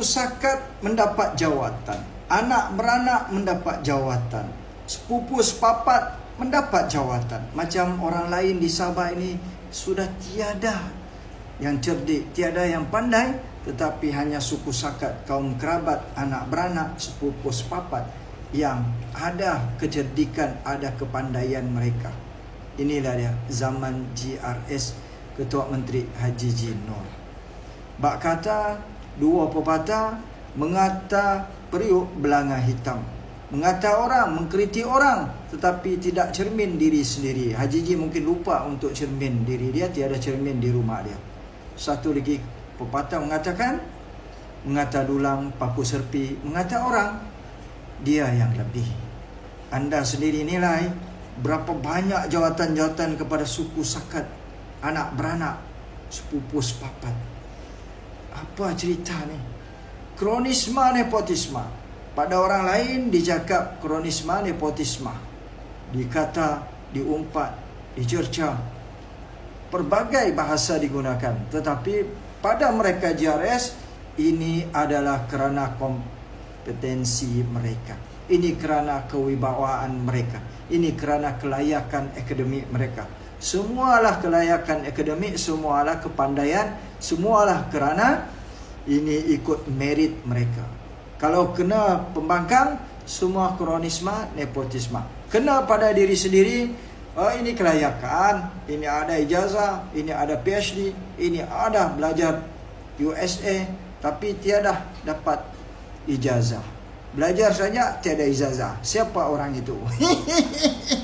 suku sakat mendapat jawatan, anak beranak mendapat jawatan, sepupu sepapat mendapat jawatan. Macam orang lain di Sabah ini sudah tiada yang cerdik, tiada yang pandai, tetapi hanya suku sakat, kaum kerabat, anak beranak, sepupu sepapat yang ada kecerdikan, ada kepandaian mereka. Inilah dia zaman GRS Ketua Menteri Haji. Nur. Bak kata dua pepatah mengata periuk belanga hitam. Mengata orang, mengkritik orang tetapi tidak cermin diri sendiri. Haji G mungkin lupa untuk cermin diri dia, tiada cermin di rumah dia. Satu lagi pepatah mengatakan mengata dulang paku serpi, mengata orang dia yang lebih. Anda sendiri nilai berapa banyak jawatan-jawatan kepada suku sakat, anak beranak, sepupu sepapat. Apa cerita ni? Kronisma nepotisma. Pada orang lain dicakap kronisma nepotisma. Dikata, diumpat, dicerca. Pelbagai bahasa digunakan. Tetapi pada mereka JRS, ini adalah kerana kompetensi mereka. Ini kerana kewibawaan mereka. Ini kerana kelayakan akademik mereka. Semualah kelayakan akademik, semualah kepandaian, semualah kerana ini ikut merit mereka. Kalau kena pembangkang, semua kronisma, nepotisma. Kena pada diri sendiri, oh ini kelayakan, ini ada ijazah, ini ada PhD, ini ada belajar USA, tapi tiada dapat ijazah. Belajar saja tiada ijazah. Siapa orang itu?